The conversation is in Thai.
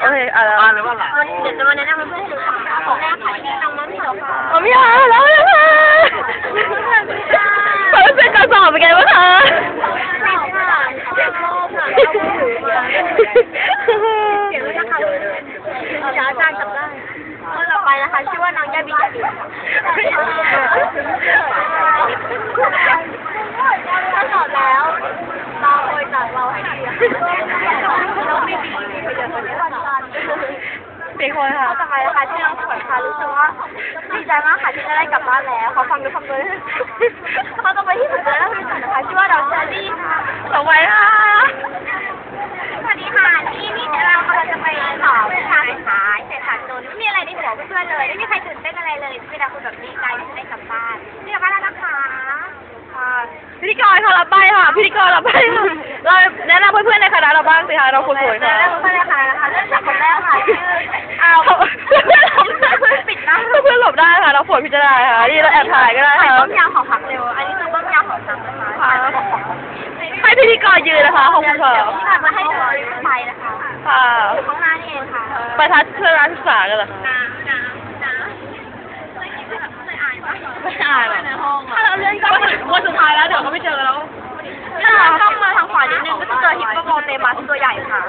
โอเคอะแล้วบ้านหรือว่าหลังเดี๋ยวจะมาแนะนำเพื่อนๆให้รู้จักค่ะของแรกค่ะที่น้องน้ำเขียวค่ะเอาไม่เอาแล้วนะคะเพิ่งเป็นกระสอบเป็นไงบ้างคะเราค่ะชอบค่ะเราถือมาเดี๋ยวจะค่ะช้าจางจำได้คนต่อไปนะคะชื่อว่าน้องยาบียาบีถ้าสอบแล้วเราโอยจากเราให้ดีเราไม่ดีไปเดี๋ยวคนนี้วันจันทร์ เป็นคนค่ะต่อไปนะคะที่น้องสวยค่ะรู้สึกว่าดีใจมากค่ะที่ได้กลับบ้านแล้วขอฟังดูคำเลยเขาต่อไปที่สุดแล้วที่สุดนะคะชื่อว่าดอกเชอรี่ค่ะต่อไปค่ะสวัสดีค่ะนี่นี่เดี๋ยวเรากำลังจะไปสอบวิชาสุดท้ายเศรษฐศาสตร์นไม่มีอะไรในหัวเพื่อนเลยไม่มีใครตื่นเต้นอะไรเลยมีแต่คนแบบดีใจที่ได้กลับบ้านนี่กลับบ้านแล้วนะคะค่ะพิธีกรค่ะรับไปค่ะพิธีกรรับไปเราแนะนำเพื่อนๆในคณะเราบ้างสิคะเราคนสวยค่ะ ได้ค่ะเราฝนพิจารณาค่ะ นี่เราแอบถ่ายก็ได้ถ่ายค่ะต้มยำของพักเร็ว อันนี้คือต้มยำของพักนะคะให้พิธีกรยืนนะคะขอบคุณค่ะที่ผ่านมาให้ดูไปนะคะค่ะอยู่ข้างหน้านี่เองค่ะไปทัศน์เพื่อการศึกษากันเหรอคะน้ำน้ำน้ำเคยคิดแบบเคยอ่านปะไม่อ่านหรอในห้องถ้าเราเลื่อนกล้องมาถึงวันสุดท้ายแล้วเดี๋ยวเขาไม่เจอแล้วถ้าเราต้องมาทางขวานิดนึงก็จะเจอฮิปโปโปเตมัสตัวใหญ่ค่ะ